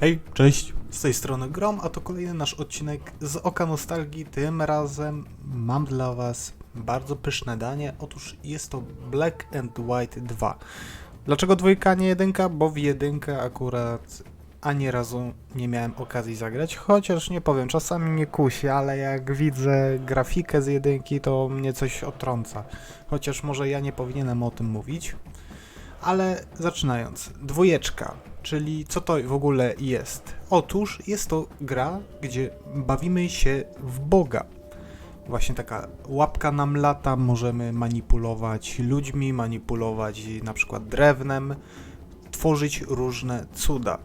Hej, cześć, z tej strony Grom, a to kolejny nasz odcinek z Oka Nostalgii. Tym razem mam dla Was bardzo pyszne danie. Otóż jest to Black and White 2. Dlaczego dwójka, nie jedynka? Bo w jedynkę akurat ani razu nie miałem okazji zagrać, chociaż nie powiem, czasami mnie kusi, ale jak widzę grafikę z jedynki, to mnie coś otrąca. Chociaż może ja nie powinienem o tym mówić. Ale zaczynając, dwójeczka, czyli co to w ogóle jest? Otóż jest to gra, gdzie bawimy się w Boga. Właśnie taka łapka nam lata, możemy manipulować ludźmi, manipulować na przykład drewnem, tworzyć różne cuda.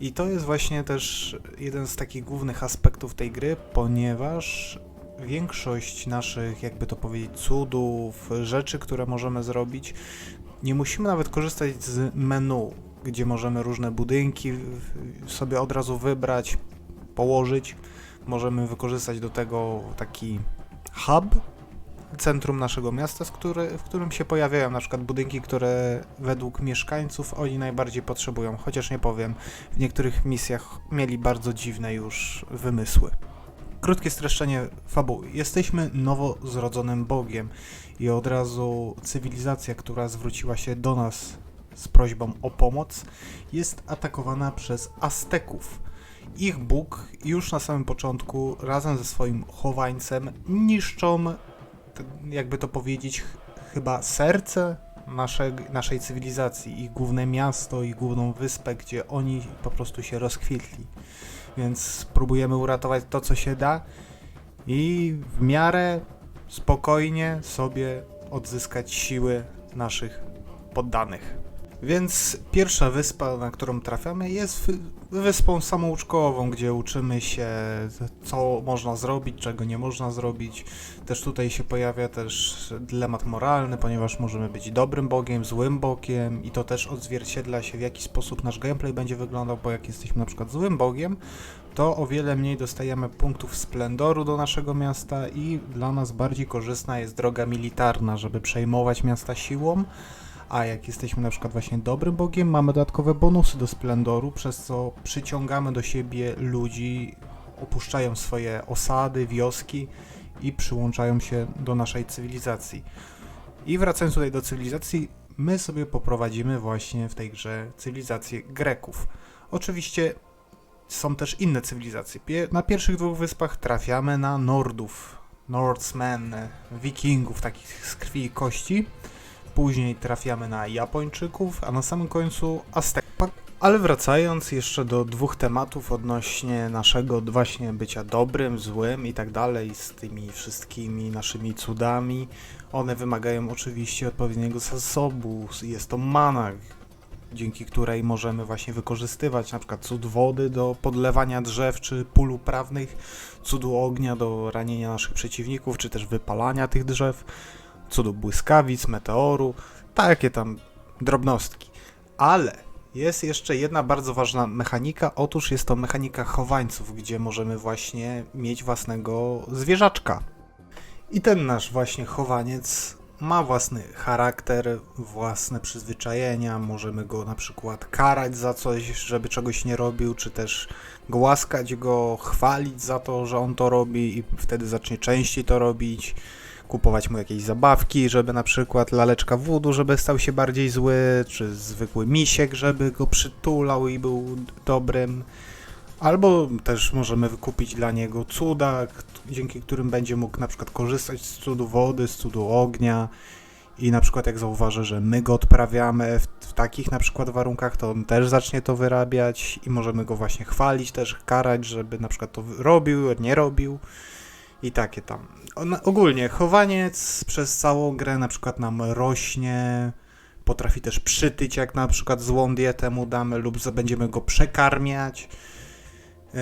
I to jest właśnie też jeden z takich głównych aspektów tej gry, ponieważ większość naszych, jakby to powiedzieć, cudów, rzeczy, które możemy zrobić, nie musimy nawet korzystać z menu, gdzie możemy różne budynki sobie od razu wybrać, położyć. Możemy wykorzystać do tego taki hub, centrum naszego miasta, który, w którym się pojawiają na przykład budynki, które według mieszkańców oni najbardziej potrzebują. Chociaż nie powiem, w niektórych misjach mieli bardzo dziwne już wymysły. Krótkie streszczenie fabuły. Jesteśmy nowo zrodzonym Bogiem i od razu cywilizacja, która zwróciła się do nas z prośbą o pomoc, jest atakowana przez Azteków. Ich Bóg już na samym początku razem ze swoim chowańcem niszczą, jakby to powiedzieć, ch- chyba serce naszej, naszej cywilizacji, ich główne miasto, ich główną wyspę, gdzie oni po prostu się rozkwitli. Więc próbujemy uratować to, co się da i w miarę spokojnie sobie odzyskać siły naszych poddanych. Więc pierwsza wyspa, na którą trafiamy, jest wyspą samouczkową, gdzie uczymy się, co można zrobić, czego nie można zrobić. Też tutaj się pojawia też dylemat moralny, ponieważ możemy być dobrym bogiem, złym bogiem i to też odzwierciedla się, w jaki sposób nasz gameplay będzie wyglądał, bo jak jesteśmy na przykład złym bogiem, to o wiele mniej dostajemy punktów splendoru do naszego miasta i dla nas bardziej korzystna jest droga militarna, żeby przejmować miasta siłą. A jak jesteśmy na przykład właśnie dobrym bogiem, mamy dodatkowe bonusy do splendoru, przez co przyciągamy do siebie ludzi, opuszczają swoje osady, wioski i przyłączają się do naszej cywilizacji. I wracając tutaj do cywilizacji, my sobie poprowadzimy właśnie w tej grze cywilizację Greków. Oczywiście są też inne cywilizacje. Na pierwszych dwóch wyspach trafiamy na Nordów, Norsemen, Wikingów, takich z krwi i kości. Później trafiamy na Japończyków, a na samym końcu Azteków. Ale wracając jeszcze do dwóch tematów odnośnie naszego właśnie bycia dobrym, złym i tak dalej, z tymi wszystkimi naszymi cudami, one wymagają oczywiście odpowiedniego zasobu. Jest to mana, dzięki której możemy właśnie wykorzystywać na przykład cud wody do podlewania drzew czy pól uprawnych, cudu ognia do ranienia naszych przeciwników, czy też wypalania tych drzew, cudu błyskawic, meteoru, takie tam drobnostki. Ale jest jeszcze jedna bardzo ważna mechanika, otóż jest to mechanika chowańców, gdzie możemy właśnie mieć własnego zwierzaczka. I ten nasz właśnie chowaniec ma własny charakter, własne przyzwyczajenia, możemy go na przykład karać za coś, żeby czegoś nie robił, czy też głaskać go, chwalić za to, że on to robi i wtedy zacznie częściej to robić, kupować mu jakieś zabawki, żeby na przykład laleczka wudu, żeby stał się bardziej zły, czy zwykły misiek, żeby go przytulał i był dobrym. Albo też możemy wykupić dla niego cuda, dzięki którym będzie mógł na przykład korzystać z cudu wody, z cudu ognia. I na przykład jak zauważy, że my go odprawiamy w, w takich na przykład warunkach, to on też zacznie to wyrabiać i możemy go właśnie chwalić, też karać, żeby na przykład to robił, nie robił i takie tam. Ogólnie chowaniec przez całą grę na przykład nam rośnie, potrafi też przytyć, jak na przykład złą dietę mu damy lub będziemy go przekarmiać. Yy,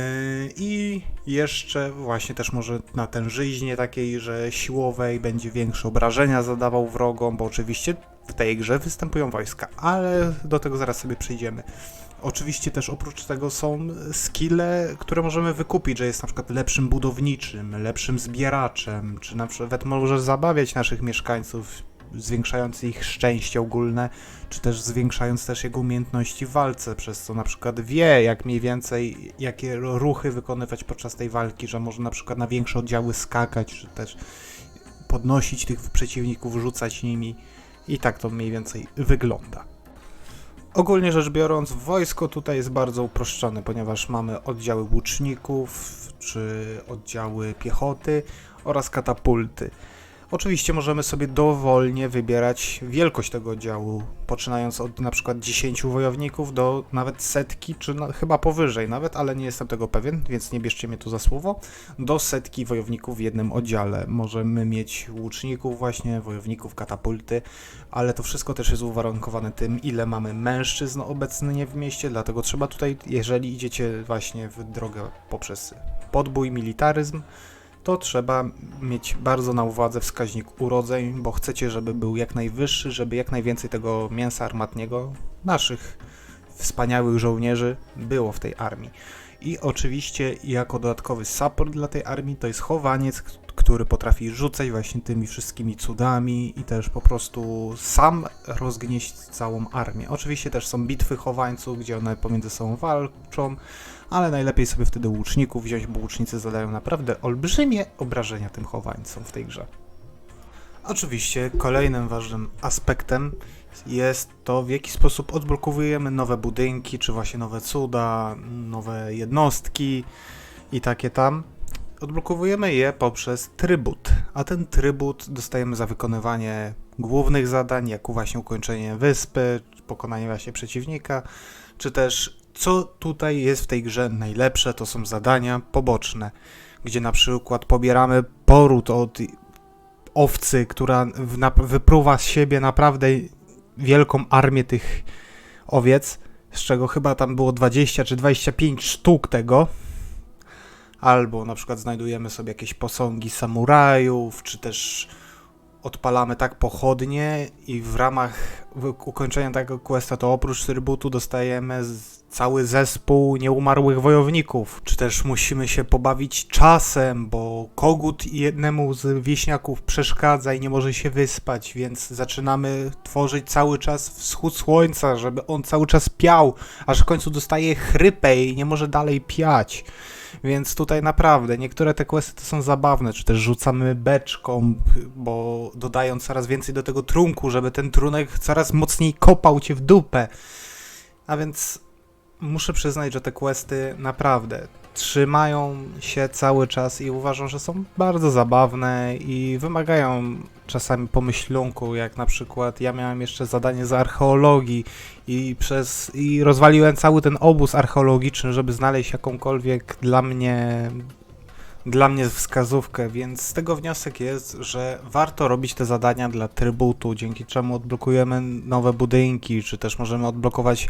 I jeszcze właśnie też może na tężyźnie takiej, że siłowej będzie większe obrażenia zadawał wrogom, bo oczywiście w tej grze występują wojska, ale do tego zaraz sobie przyjdziemy. Oczywiście też oprócz tego są skille, które możemy wykupić, że jest na przykład lepszym budowniczym, lepszym zbieraczem, czy na przykład może zabawiać naszych mieszkańców zwiększając ich szczęście ogólne, czy też zwiększając też jego umiejętności w walce, przez co na przykład wie, jak mniej więcej, jakie ruchy wykonywać podczas tej walki, że może na przykład na większe oddziały skakać, czy też podnosić tych przeciwników, rzucać nimi i tak to mniej więcej wygląda. Ogólnie rzecz biorąc, wojsko tutaj jest bardzo uproszczone, ponieważ mamy oddziały łuczników, czy oddziały piechoty oraz katapulty. Oczywiście możemy sobie dowolnie wybierać wielkość tego oddziału, poczynając od na przykład 10 wojowników do nawet setki, czy na, chyba powyżej nawet, ale nie jestem tego pewien, więc nie bierzcie mnie tu za słowo, do setki wojowników w jednym oddziale. Możemy mieć łuczników właśnie, wojowników, katapulty, ale to wszystko też jest uwarunkowane tym, ile mamy mężczyzn obecnie w mieście, dlatego trzeba tutaj, jeżeli idziecie właśnie w drogę poprzez podbój, militaryzm, to trzeba mieć bardzo na uwadze wskaźnik urodzeń, bo chcecie, żeby był jak najwyższy, żeby jak najwięcej tego mięsa armatniego, naszych wspaniałych żołnierzy, było w tej armii. I oczywiście jako dodatkowy support dla tej armii to jest chowaniec, który potrafi rzucać właśnie tymi wszystkimi cudami i też po prostu sam rozgnieść całą armię. Oczywiście też są bitwy chowańców, gdzie one pomiędzy sobą walczą, ale najlepiej sobie wtedy łuczników wziąć, bo łucznicy zadają naprawdę olbrzymie obrażenia tym chowańcom w tej grze. Oczywiście kolejnym ważnym aspektem jest to, w jaki sposób odblokowujemy nowe budynki, czy właśnie nowe cuda, nowe jednostki i takie tam. Odblokowujemy je poprzez trybut, a ten trybut dostajemy za wykonywanie głównych zadań, jak właśnie ukończenie wyspy, pokonanie właśnie przeciwnika, czy też co tutaj jest w tej grze najlepsze, to są zadania poboczne, gdzie na przykład pobieramy poród od owcy, która wypruwa z siebie naprawdę wielką armię tych owiec, z czego chyba tam było 20 czy 25 sztuk tego. Albo na przykład znajdujemy sobie jakieś posągi samurajów, czy też odpalamy tak pochodnie i w ramach ukończenia tego questa to oprócz trybutu dostajemy z- cały zespół nieumarłych wojowników. Czy też musimy się pobawić czasem, bo kogut jednemu z wieśniaków przeszkadza i nie może się wyspać, więc zaczynamy tworzyć cały czas wschód słońca, żeby on cały czas piał, aż w końcu dostaje chrypę i nie może dalej piać. Więc tutaj naprawdę niektóre te questy to są zabawne, czy też rzucamy beczką, bo dodają coraz więcej do tego trunku, żeby ten trunek coraz mocniej kopał cię w dupę. A więc muszę przyznać, że te questy naprawdę trzymają się cały czas i uważam, że są bardzo zabawne i wymagają czasami pomyślunku, jak na przykład ja miałem jeszcze zadanie z archeologii i przez i rozwaliłem cały ten obóz archeologiczny, żeby znaleźć jakąkolwiek dla mnie dla mnie wskazówkę, więc z tego wniosek jest, że warto robić te zadania dla trybutu, dzięki czemu odblokujemy nowe budynki, czy też możemy odblokować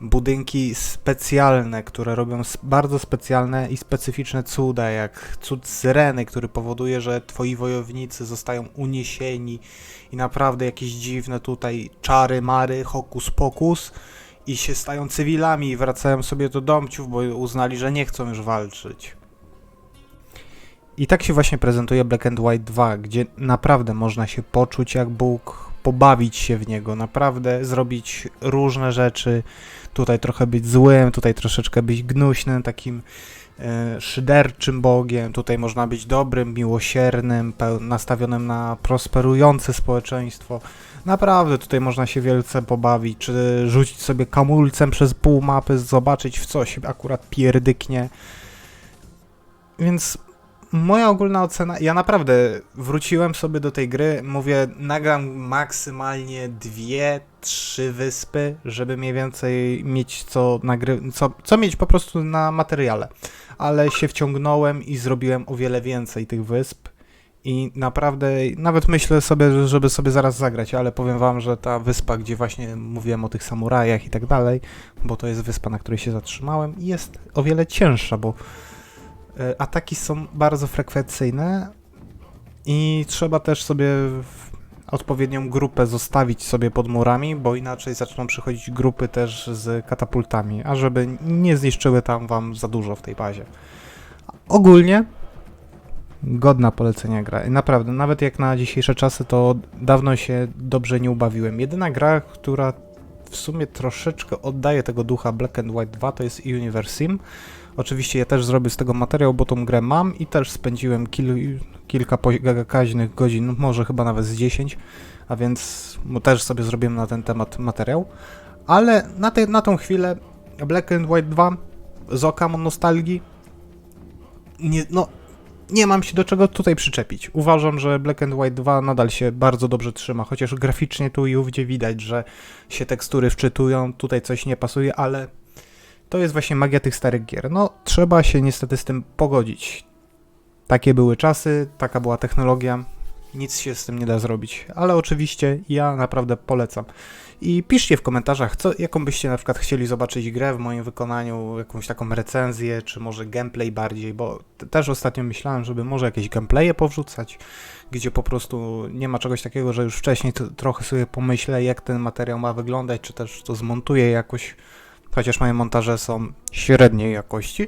budynki specjalne, które robią bardzo specjalne i specyficzne cuda, jak cud syreny, który powoduje, że twoi wojownicy zostają uniesieni i naprawdę jakieś dziwne tutaj czary, mary, hokus pokus i się stają cywilami i wracają sobie do domciów, bo uznali, że nie chcą już walczyć. I tak się właśnie prezentuje Black and White 2, gdzie naprawdę można się poczuć jak Bóg, pobawić się w niego, naprawdę zrobić różne rzeczy, tutaj trochę być złym, tutaj troszeczkę być gnuśnym, takim e, szyderczym Bogiem, tutaj można być dobrym, miłosiernym, nastawionym na prosperujące społeczeństwo. Naprawdę tutaj można się wielce pobawić, czy rzucić sobie kamulcem przez pół mapy, zobaczyć w co się akurat pierdyknie. Więc moja ogólna ocena, ja naprawdę wróciłem sobie do tej gry, mówię, nagram maksymalnie dwie, trzy wyspy, żeby mniej więcej mieć co nagry, co, co mieć po prostu na materiale. Ale się wciągnąłem i zrobiłem o wiele więcej tych wysp. I naprawdę, nawet myślę sobie, żeby sobie zaraz zagrać, ale powiem wam, że ta wyspa, gdzie właśnie mówiłem o tych samurajach i tak dalej, bo to jest wyspa, na której się zatrzymałem, jest o wiele cięższa, bo ataki są bardzo frekwencyjne i trzeba też sobie odpowiednią grupę zostawić sobie pod murami, bo inaczej zaczną przychodzić grupy też z katapultami, a żeby nie zniszczyły tam wam za dużo w tej bazie. Ogólnie godna polecenia gra. Naprawdę, nawet jak na dzisiejsze czasy, to dawno się dobrze nie ubawiłem. Jedyna gra, która w sumie troszeczkę oddaje tego ducha Black and White 2, to jest Universe Sim. Oczywiście ja też zrobię z tego materiał, bo tą grę mam i też spędziłem kil, kilka pokaźnych godzin, może chyba nawet z 10, a więc no, też sobie zrobiłem na ten temat materiał. Ale na, te, na tą chwilę Black and White 2 z oka nostalgii nie, no, nie mam się do czego tutaj przyczepić. Uważam, że Black and White 2 nadal się bardzo dobrze trzyma, chociaż graficznie tu i ówdzie widać, że się tekstury wczytują, tutaj coś nie pasuje, ale to jest właśnie magia tych starych gier. No, trzeba się niestety z tym pogodzić. Takie były czasy, taka była technologia, nic się z tym nie da zrobić, ale oczywiście ja naprawdę polecam. I piszcie w komentarzach, co, jaką byście na przykład chcieli zobaczyć grę w moim wykonaniu, jakąś taką recenzję, czy może gameplay bardziej, bo też ostatnio myślałem, żeby może jakieś gameplaye powrzucać, gdzie po prostu nie ma czegoś takiego, że już wcześniej trochę sobie pomyślę, jak ten materiał ma wyglądać, czy też to zmontuję jakoś, chociaż moje montaże są średniej jakości,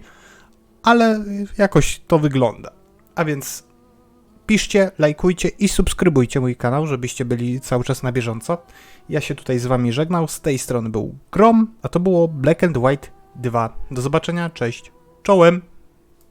ale jakoś to wygląda. A więc piszcie, lajkujcie i subskrybujcie mój kanał, żebyście byli cały czas na bieżąco. Ja się tutaj z wami żegnał. Z tej strony był Grom, a to było Black and White 2. Do zobaczenia, cześć. Czołem!